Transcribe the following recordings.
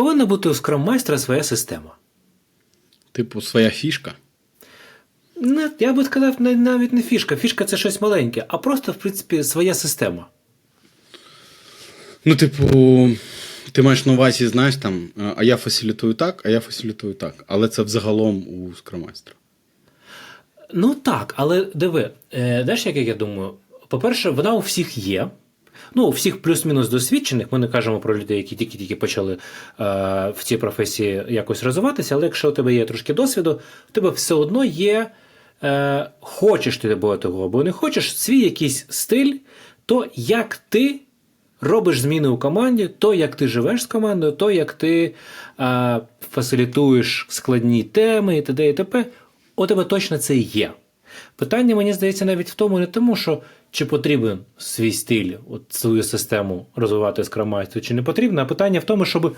повинна бути у Scrum майстра своя система? Типу, своя фішка. Не, я би сказав, навіть не фішка. Фішка це щось маленьке, а просто, в принципі, своя система. Ну, типу, ти маєш на увазі, знаєш, там, а я фасилітую так, а я фасилітую так. Але це взагалом у скромайстра. Ну так, але диви, е, знаєш, як я думаю? По-перше, вона у всіх є. Ну, всіх плюс-мінус досвідчених. Ми не кажемо про людей, які тільки-тільки почали е, в цій професії якось розвиватися, але якщо у тебе є трошки досвіду, у тебе все одно є, е, хочеш ти або того, або не хочеш, свій якийсь стиль, то як ти робиш зміни у команді, то як ти живеш з командою, то як ти е, фасилітуєш складні теми і т.д. і т.п., у тебе точно це є. Питання, мені здається, навіть в тому, не тому, що чи потрібен свій стиль, от свою систему розвивати скрамайсту, чи не потрібно, а питання в тому, щоб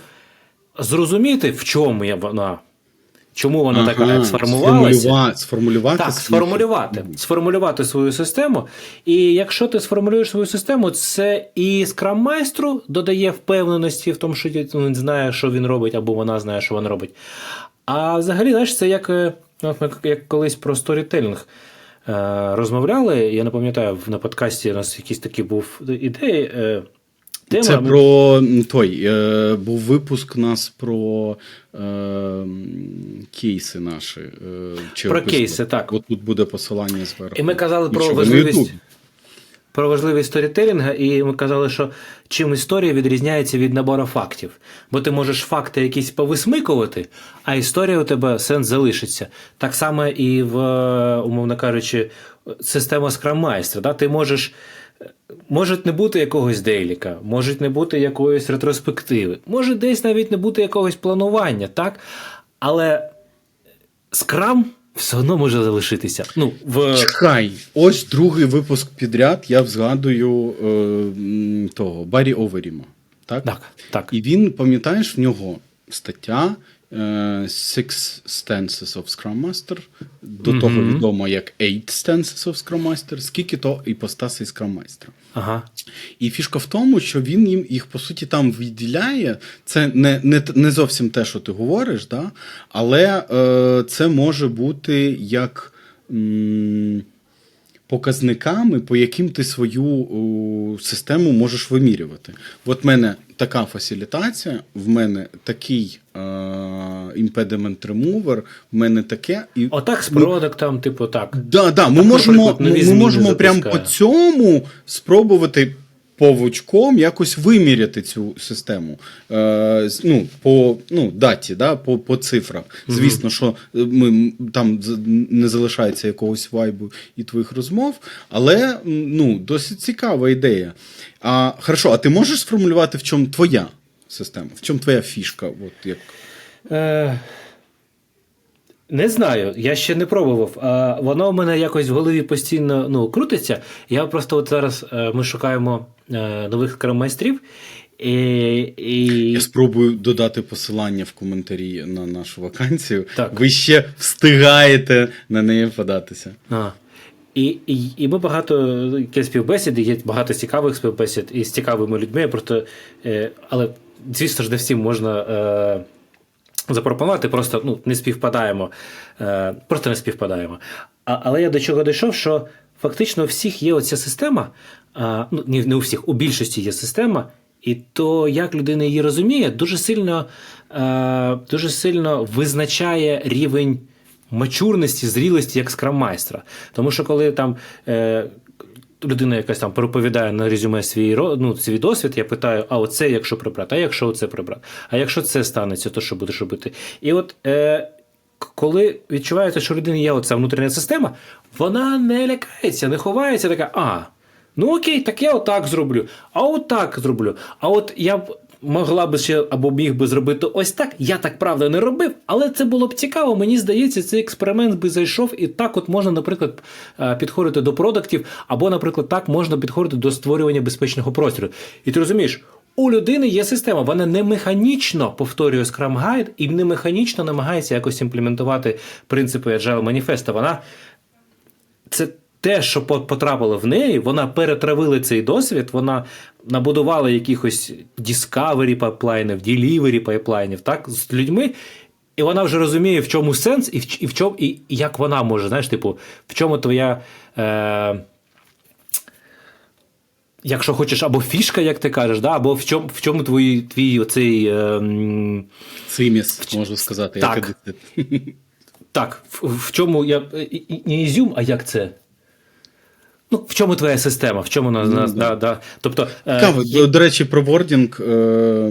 зрозуміти, в чому є вона, чому вона така як сформувалася. сформулюва- Сформулювати. Так, свій- сформулювати. Сформулювати свою систему. І якщо ти сформулюєш свою систему, це і скрам-майстру додає впевненості в тому, що він знає, що він робить, або вона знає, що вона робить. А взагалі, знаєш, це як, е, як колись про сторітелінг розмовляли. Я не пам'ятаю, на подкасті у нас якийсь такий був ідея. е, Тема. Це про той е, був випуск нас про е, кейси наші. Е, чи Про кейси, так. От тут буде посилання зверху. І ми казали про важливість. Про важливість сторітелінга, і ми казали, що чим історія відрізняється від набору фактів. Бо ти можеш факти якісь повисмикувати, а історія у тебе сенс залишиться. Так само і в, умовно кажучи, система скраммайстра. Да? Ти можеш. Може не бути якогось дейліка, може не бути якоїсь ретроспективи, може десь навіть не бути якогось планування, так? Але скрам все одно може залишитися. Ну, в... Чекай, ось другий випуск підряд. Я згадую е, того Баррі Оверіма. Так? Так, так. І він, пам'ятаєш, в нього стаття Six Stances of Scrum Master, до того відомо як Eight Stances of Scrum Master, скільки то іпостасей Scrum Master. Ага. І фішка в тому, що він їм їх по суті там виділяє. Це не не, не зовсім те, що ти говориш, да? але е, це може бути як м, показниками, по яким ти свою систему можеш вимірювати. От в мене така фасилітація, в мене такий імпедимент ремувер, в мене таке. І Отак з продуктом, типу так. Да, да, ми Так, можемо, ми, ми можемо прямо по цьому спробувати повучком якось виміряти цю систему. Е, ну, по ну, даті, да, по, по цифрам. Звісно, що ми, там не залишається якогось вайбу і твоїх розмов, але ну, досить цікава ідея. А, хорошо, а ти можеш сформулювати, в чому твоя система, в чому твоя фішка? От як... Е, не знаю, я ще не пробував. А, воно в мене якось в голові постійно ну, крутиться. Я просто от зараз е, ми шукаємо е, нових скраммайстрів. І, і... Я спробую додати посилання в коментарі на нашу вакансію. Так. Ви ще встигаєте на неї податися. А. І, і, і ми багато є співбесіди, є багато цікавих співбесід із цікавими людьми. Просто, е, але, звісно ж, не всім можна е, запропонувати, просто ну, не співпадаємо. Е, просто не співпадаємо. Але я до чого дійшов, що фактично у всіх є оця система, ну, не, у всіх, у більшості є система. І то, як людина її розуміє, дуже сильно, е, дуже сильно визначає рівень мачурності, зрілості як скраммайстра. Тому що коли там е, людина якась там переповідає на резюме свій, ну, свій досвід, я питаю, а оце якщо прибрати, а якщо оце прибрати, а якщо це станеться, то що будеш робити? І от е, коли відчувається, що людина є оця внутрішня система, вона не лякається, не ховається, така, а. Ну окей, так я отак зроблю, а отак зроблю. А от я могла би ще або міг би зробити ось так. Я так правда не робив, але це було б цікаво. Мені здається, цей експеримент би зайшов, і так от можна, наприклад, е, підходити до продуктів, або, наприклад, так можна підходити до створювання безпечного простору. І ти розумієш. У людини є система, вона не механічно повторює Scrum Guide і не механічно намагається якось імплементувати принципи Agile Manifesto. Вона це те, що потрапило в неї, вона перетравила цей досвід, вона набудувала якихось discovery пайплайнів, delivery пайплайнів, так, з людьми. І вона вже розуміє, в чому сенс, і в, і в чому, і, і як вона може, знаєш, типу, в чому твоя. Е, якщо хочеш, або фішка, як ти кажеш, да, або в чому, в чому твій, твій оцей. Е, Циміс, можу сказати, Так. як так, в, в чому я. і- і- Не ізюм, а як це? Ну, в чому твоя система? В чому нас. нас да. Да, Тобто, е, Цікаво, е... до, до речі, про вордінг. е,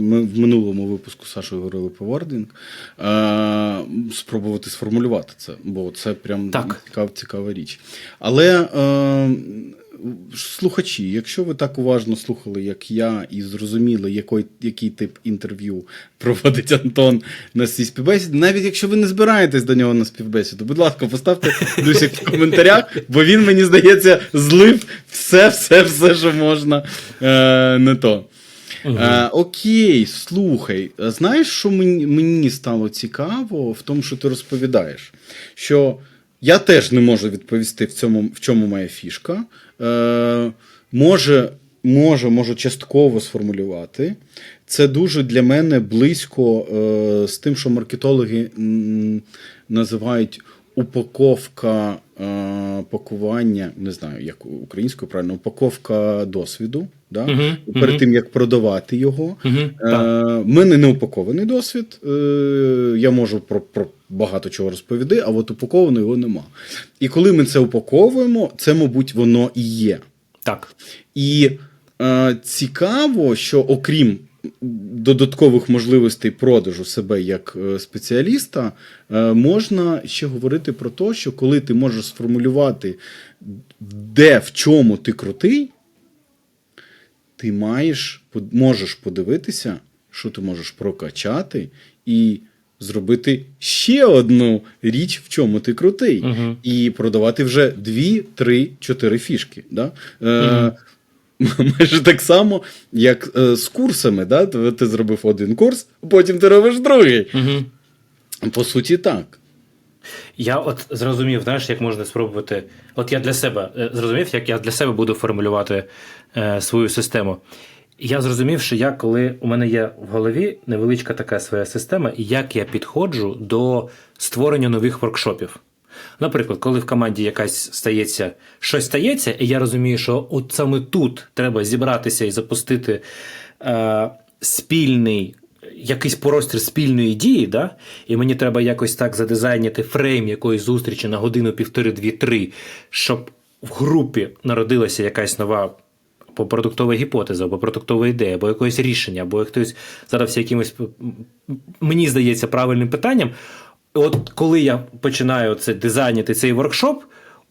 Ми в минулому випуску з Сашою говорили про вордінг. Е, Спробувати сформулювати це, бо це прям Так. цікав, цікава річ. Але слухачі, якщо ви так уважно слухали, як я, і зрозуміли, який, який тип інтерв'ю проводить Антон на цій співбесіді, навіть якщо ви не збираєтесь до нього на співбесіду, будь ласка, поставте плюсик в коментарях, бо він, мені здається, злив все, все, все, що можна е, не то. Е, окей, слухай, знаєш, що мені, мені стало цікаво в тому, що ти розповідаєш? Що я теж не можу відповісти, в, цьому, в чому моя фішка. Е, може, може, можу частково сформулювати. Це дуже для мене близько е, з тим, що маркетологи м, називають упаковка е, пакування, не знаю, як українською правильно, упаковка досвіду. Да? Мгм, Перед мгм. тим як продавати його. Е, так. в мене не упакований досвід. Е, я можу про, про багато чого розповісти, а от упакованого його нема. І коли ми це упаковуємо, це, мабуть, воно і є. так. І е, цікаво, що окрім додаткових можливостей продажу себе як е, спеціаліста, е, можна ще говорити про те, що коли ти можеш сформулювати, де в чому ти крутий, ти маєш, можеш подивитися, що ти можеш прокачати і зробити ще одну річ, в чому ти крутий, Мгм. і продавати вже дві, три, чотири фішки. Да? Е, Майже так само, як е, з курсами. Да? Ти зробив один курс, потім ти робиш другий. Угу. По суті, так. Я от зрозумів, знаєш, як можна спробувати. От я для себе е, зрозумів, як я для себе буду формулювати е, свою систему. Я зрозумів, що я, коли у мене є в голові невеличка така своя система, як я підходжу до створення нових воркшопів. Наприклад, коли в команді якась стається, щось стається, і я розумію, що от саме тут треба зібратися і запустити е, спільний якийсь простір спільної дії, да? і мені треба якось так задизайнити фрейм якоїсь зустрічі на годину, півтори, дві, три, щоб в групі народилася якась нова або продуктова гіпотеза, або продуктова ідея, або якесь рішення, або хтось задався якимось, мені здається, правильним питанням. От коли я починаю це дизайнити цей воркшоп,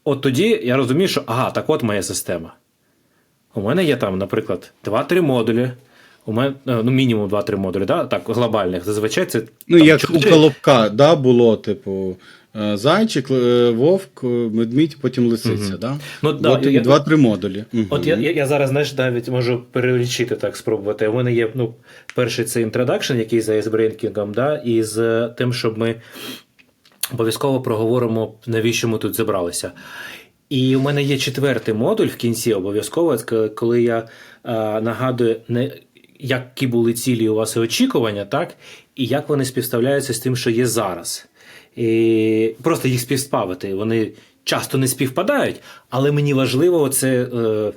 от тоді я розумію, що ага, так от моя система. У мене є там, наприклад, 2-3 модулі. У мене е, ну, мінімум 2-3 модулі, да? так, глобальних. Зазвичай це. Ну, там, як 4... у Колобка, да, було, типу, зайчик, е, вовк, е, медмідь, потім лисиця. Да? Ну, да, От я- Два-три модулі. От я, я, я зараз знаєш, навіть можу перелічити так, спробувати. У мене є ну, перший це інтродакшн, який за ізбрейнкінгом, да, і з тим, щоб ми обов'язково проговоримо, навіщо ми тут зібралися. І у мене є четвертий модуль в кінці обов'язково, коли я е, нагадую, не, які були цілі у вас і очікування, так, і як вони співставляються з тим, що є зараз. І просто їх співставити. Вони часто не співпадають, але мені важливо це. Е,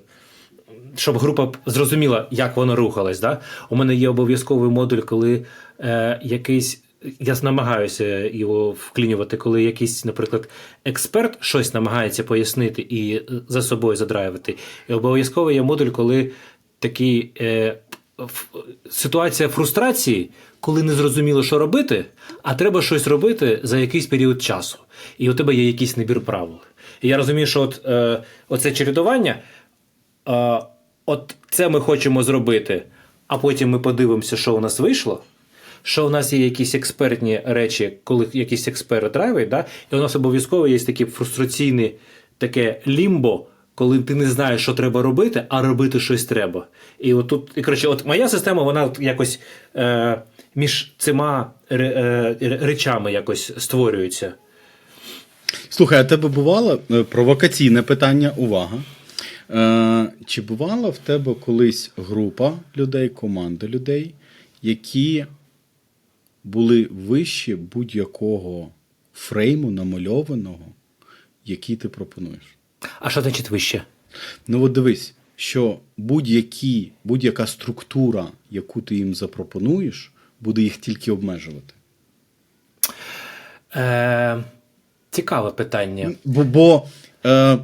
щоб група зрозуміла, як воно рухалось. Да? У мене є обов'язковий модуль, коли е, якийсь. Я намагаюся його вклінювати, коли якийсь, наприклад, експерт щось намагається пояснити і за собою задраювати. І обов'язково є модуль, коли такий е, ситуація фрустрації, коли не зрозуміло, що робити, а треба щось робити за якийсь період часу. І у тебе є якийсь набір правил. І я розумію, що от, е, оце чередування. А, от це ми хочемо зробити, а потім ми подивимося, що у нас вийшло. Що у нас є якісь експертні речі, коли якийсь експерт драйвить, да? і у нас обов'язково є таке фрустраційне таке лімбо, коли ти не знаєш, що треба робити, а робити щось треба. І от тут, і, коротше, от моя система, вона якось е, між цими е, речами якось створюється. Слухай, а тебе бувало е, провокаційне питання, увага. Е, чи бувала в тебе колись група людей, команда людей, які були вище будь-якого фрейму намальованого, який ти пропонуєш? А що значить вище? Ну от дивись, що будь-яка структура, яку ти їм запропонуєш, буде їх тільки обмежувати. Е, цікаве питання. Бо, бо е,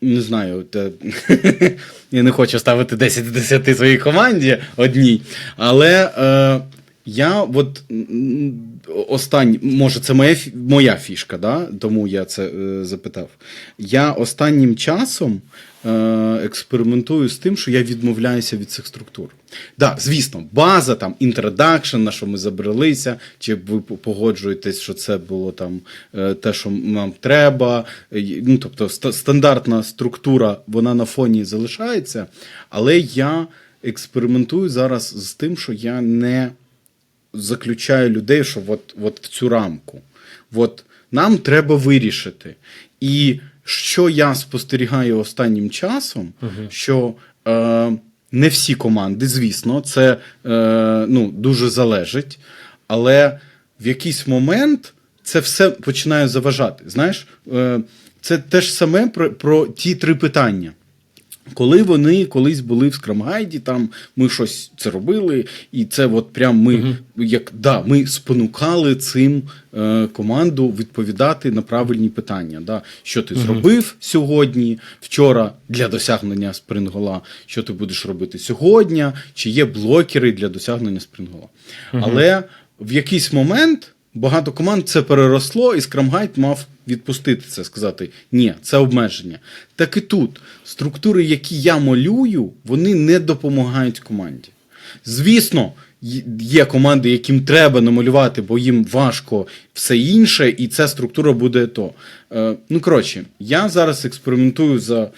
не знаю, те, я не хочу ставити 10 до 10 своїй команді одній, але е, я от м, останній, може, це моя, моя фішка, да? тому я це е, запитав. Я останнім часом е, експериментую з тим, що я відмовляюся від цих структур. Да, звісно, база, там, інтродакшн, на що ми забралися, чи ви погоджуєтесь, що це було там е, те, що нам треба. Ну, тобто, ста- стандартна структура, вона на фоні залишається, але я експериментую зараз з тим, що я не заключаю людей, що от, от в цю рамку. От нам треба вирішити. І що я спостерігаю останнім часом, що е, не всі команди, звісно, це е, ну, дуже залежить, але в якийсь момент це все починає заважати. Знаєш, е, це те ж саме про, про ті три питання. Коли вони колись були в Скрамгайді, там ми щось це робили, і це от прям ми як да, ми спонукали цим е, команду відповідати на правильні питання. Да? Що ти зробив сьогодні, вчора для досягнення спрингола, що ти будеш робити сьогодні, чи є блокери для досягнення спрингола. Але в якийсь момент багато команд це переросло, і Guide мав відпустити це, сказати: ні, це обмеження. Так і тут структури, які я малюю, вони не допомагають команді. Звісно, є команди, яким треба намалювати, бо їм важко все інше, і ця структура буде то. Е, ну, коротше, я зараз експериментую за.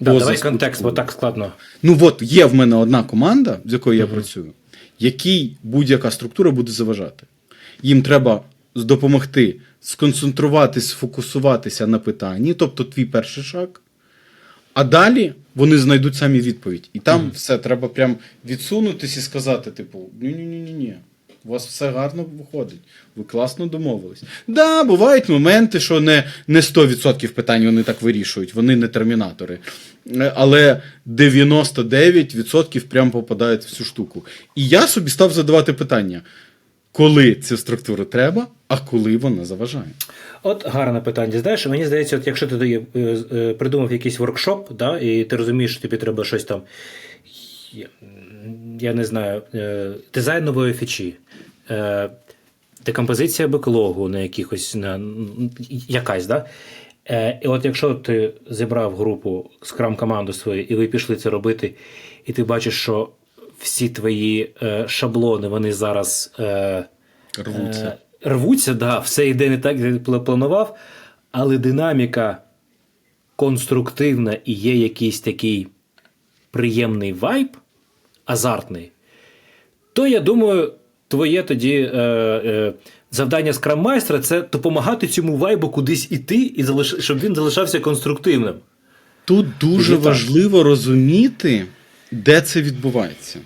Да, поза давай контекст, бо так складно. Ну от є в мене одна команда, з якою я працюю, якій будь-яка структура буде заважати. Їм треба допомогти сконцентруватись, сфокусуватися на питанні, тобто твій перший шаг. А далі вони знайдуть самі відповідь. І там все треба прям відсунутись і сказати: типу, ні-ні-ні, ні. У вас все гарно виходить. Ви класно домовились. Да, бувають моменти, що не, не 100% питань вони так вирішують, вони не термінатори. Але 99% прям попадають в цю штуку. І я собі став задавати питання: коли цю структуру треба, а коли вона заважає. От гарне питання. Знаєш, мені здається, от якщо ти е, е, придумав якийсь воркшоп, да, і ти розумієш, що тобі треба щось там, я, не знаю, е, дизайн нової фічі, декомпозиція беклогу на якихось на, якась, да? І от якщо ти зібрав групу скрам команду свою, і ви пішли це робити, і ти бачиш, що всі твої е, шаблони вони зараз. Е, Рвуться. Е, Рвуться, да, все йде не так, як ти планував, але динаміка конструктивна і є якийсь такий приємний вайб, азартний, то я думаю, твоє тоді е, е, завдання скраммайстра це допомагати цьому вайбу кудись іти, і залиш... щоб він залишався конструктивним. Тут дуже важливо розуміти, де це відбувається.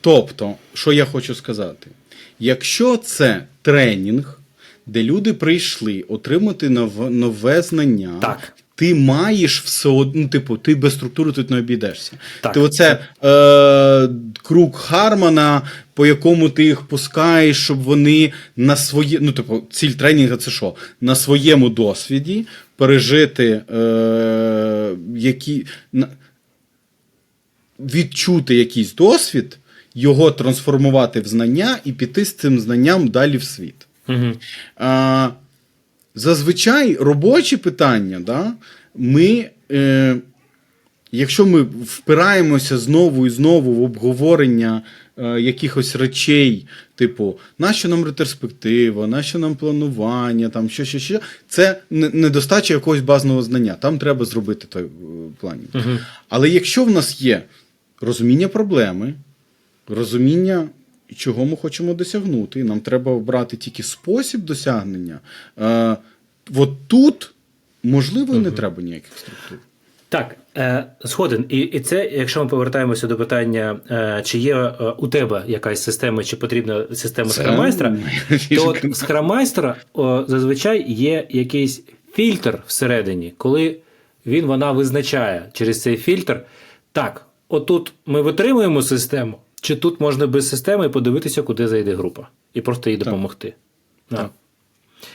Тобто, що я хочу сказати, якщо це тренінг, де люди прийшли отримати нове, знання, Так. ти маєш все одно, ну, типу, ти без структури тут не обійдешся. Так. Ти оце е, круг Хармана, по якому ти їх пускаєш, щоб вони на своє, ну, типу, ціль тренінгу це що? На своєму досвіді пережити е, які, на, відчути якийсь досвід, його трансформувати в знання і піти з цим знанням далі в світ. Угу. А, зазвичай робочі питання, да, ми, е, якщо ми впираємося знову і знову в обговорення е, якихось речей, типу, нащо нам ретроспектива, нащо нам планування, там, що, що, що, це недостача якогось базового знання. Там треба зробити той е, планінг. Угу. Але якщо в нас є розуміння проблеми, розуміння, чого ми хочемо досягнути, і нам треба обрати тільки спосіб досягнення, е, от тут, можливо, і не треба ніяких структур. Так, е, згоден. І, і це, якщо ми повертаємося до питання, е, чи є е, у тебе якась система, чи потрібна система Це скрамайстра, то от скрамайстра о, зазвичай є якийсь фільтр всередині, коли він вона визначає через цей фільтр. Так, отут ми витримуємо систему, чи тут можна без системи і подивитися, куди зайде група, і просто їй допомогти. Так.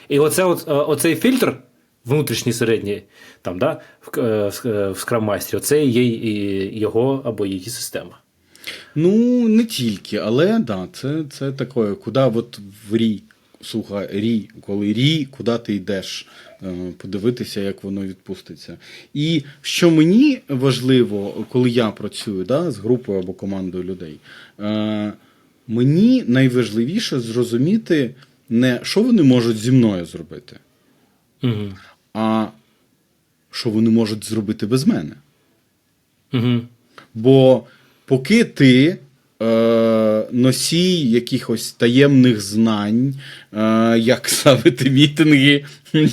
І оце, е, оцей фільтр, внутрішній середній, там, да, в, е, в, е, в скрам-майстрі, це є і його або її система. Ну, не тільки, але да, це, це таке, куди от в рій, слухай, рій, коли рій, куди ти йдеш, е, подивитися, як воно відпуститься. І що мені важливо, коли я працюю да, з групою або командою людей, е, мені найважливіше зрозуміти не що вони можуть зі мною зробити, Угу. а що вони можуть зробити без мене. Угу. Бо поки ти носій якихось таємних знань, е, як ставити мітинги,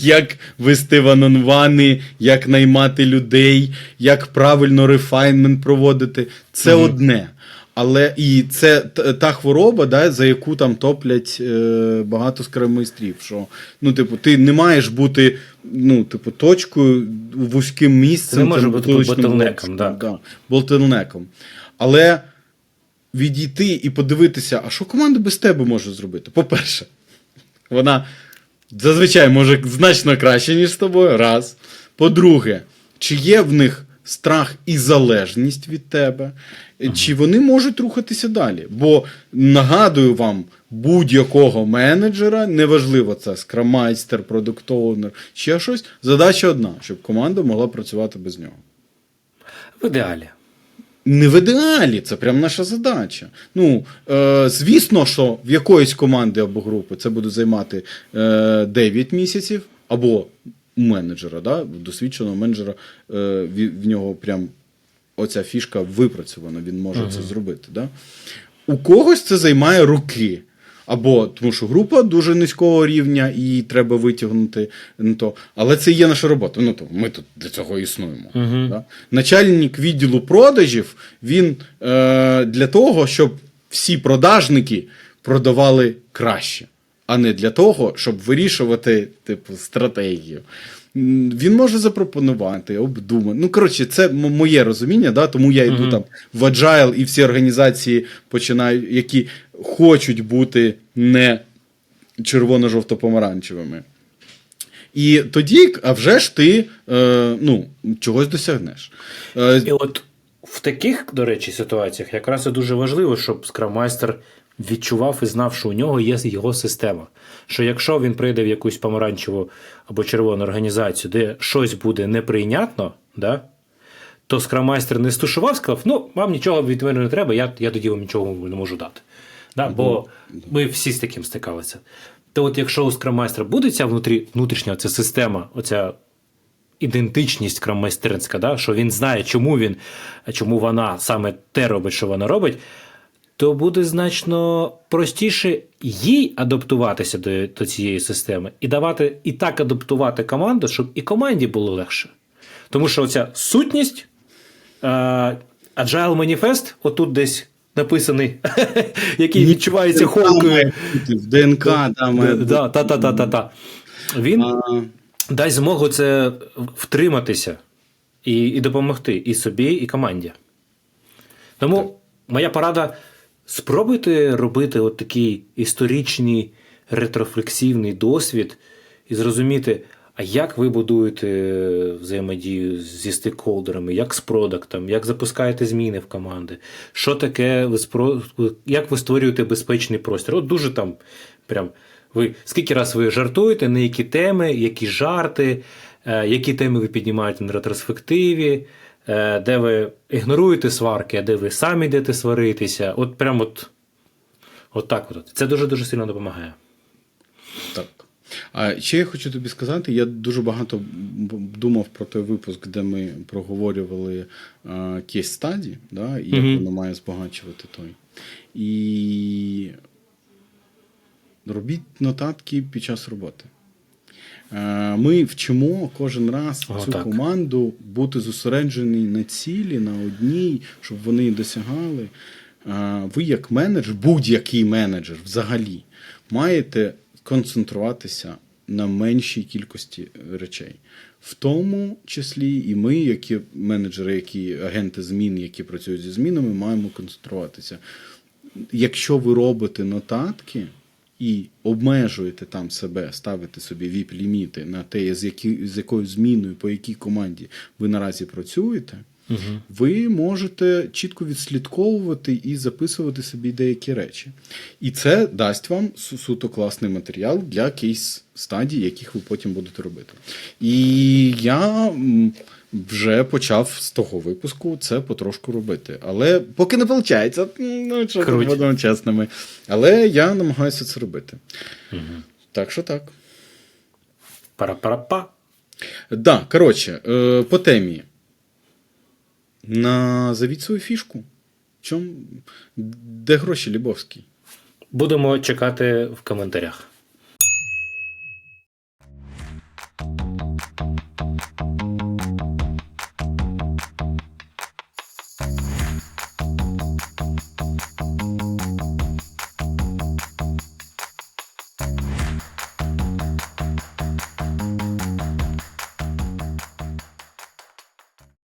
як вести ванонвани, як наймати людей, як правильно рефайнмент проводити, це Мгм. одне. Але і це та хвороба, да, за яку там топлять е, багато скрамайстрів. Що ну, типу, ти не маєш бути ну, типу, точкою вузьким місцем. Це не може бути горлышком, так. да, болтелнеком. Але відійти і подивитися, а що команда без тебе може зробити? По-перше, вона зазвичай може значно краще, ніж з тобою. Раз. По-друге, чи є в них страх і залежність від тебе, чи вони можуть рухатися далі? Бо нагадую вам, будь-якого менеджера, неважливо це скрамайстер, продуктовнер, ще щось, задача одна, щоб команда могла працювати без нього. В ідеалі. Не в ідеалі, це прям наша задача. Ну, е, звісно, що в якоїсь команди або групи це буде займати е, 9 місяців, або у менеджера, да, досвідченого менеджера, е, в, в нього прям оця фішка випрацьована, він може це зробити. Да? У когось це займає роки. Або тому, що група дуже низького рівня і треба витягнути ну, то. Але це є наша робота. Ну то ми тут для цього існуємо. Мгм. Да? Начальник відділу продажів він е, для того, щоб всі продажники продавали краще, а не для того, щоб вирішувати типу, стратегію. Він може запропонувати, обдумати. Ну, коротше, це моє розуміння, да? тому я йду Мгм. там в Agile і всі організації починають, які хочуть бути не червоно-жовто-помаранчевими. І тоді, а вже ж ти е, ну, чогось досягнеш. Е, І от в таких, до речі, ситуаціях якраз і дуже важливо, щоб скраммайстер відчував і знав, що у нього є його система. Що якщо він прийде в якусь помаранчеву або червону організацію, де щось буде неприйнятно, да, то скраммайстер не стушував, сказав: ну, вам нічого від мене не треба, я, я тоді вам нічого не можу дати. Да, бо ми всі з таким стикалися. То от якщо у скраммайстера буде ця внутрі, внутрішня ця система, оця ідентичність краммайстерська, да, що він знає, чому він, чому вона саме те робить, що вона робить, то буде значно простіше їй адаптуватися до, до цієї системи і давати і так адаптувати команду, щоб і команді було легше. Тому що оця сутність, е, Agile Manifest, отут десь написаний, який відчувається холкою. В ДНК да, має бути. Да, та, та, та, та, та. Він дасть змогу це втриматися і, і допомогти і собі, і команді. Тому моя порада: спробуйте робити от такий історичний ретрофлексивний досвід і зрозуміти, а як ви будуєте взаємодію зі стейкхолдерами, як з продуктом, як запускаєте зміни в команди, що таке ви спро... як ви створюєте безпечний простір? От дуже там прям. Ви скільки раз ви жартуєте, на які теми, які жарти, е, які теми ви піднімаєте на ретроспективі, е, де ви ігноруєте сварки, а де ви самі йдете сваритися. От прям от, от так от. Це дуже-дуже сильно допомагає. Так. А ще я хочу тобі сказати, я дуже багато думав про той випуск, де ми проговорювали кейс стаді, да, і як воно має збагачувати той. І робіть нотатки під час роботи. Е, Ми вчимо кожен раз О, цю так. команду бути зосередженій на цілі, на одній, щоб вони її досягали. Е, Ви, як менеджер, будь-який менеджер взагалі, маєте концентруватися на меншій кількості речей. В тому числі і ми, які менеджери, які агенти змін, які працюють зі змінами, маємо концентруватися. Якщо ви робите нотатки і обмежуєте там себе, ставите собі віп-ліміти на те, з, які, з якою зміною, по якій команді ви наразі працюєте, ви можете чітко відслідковувати і записувати собі деякі речі. І це дасть вам суто класний матеріал для кейс стадій, яких ви потім будете робити. І я вже почав з того випуску це потрошку робити. Але поки не виходить, ну що будемо чесними. Але я намагаюся це робити. Так що так. Пара-пара-па. Да, коротше, е, по темі. Назовіть свою фішку. Чом? Де гроші, Лібовський? Будемо чекати в коментарях.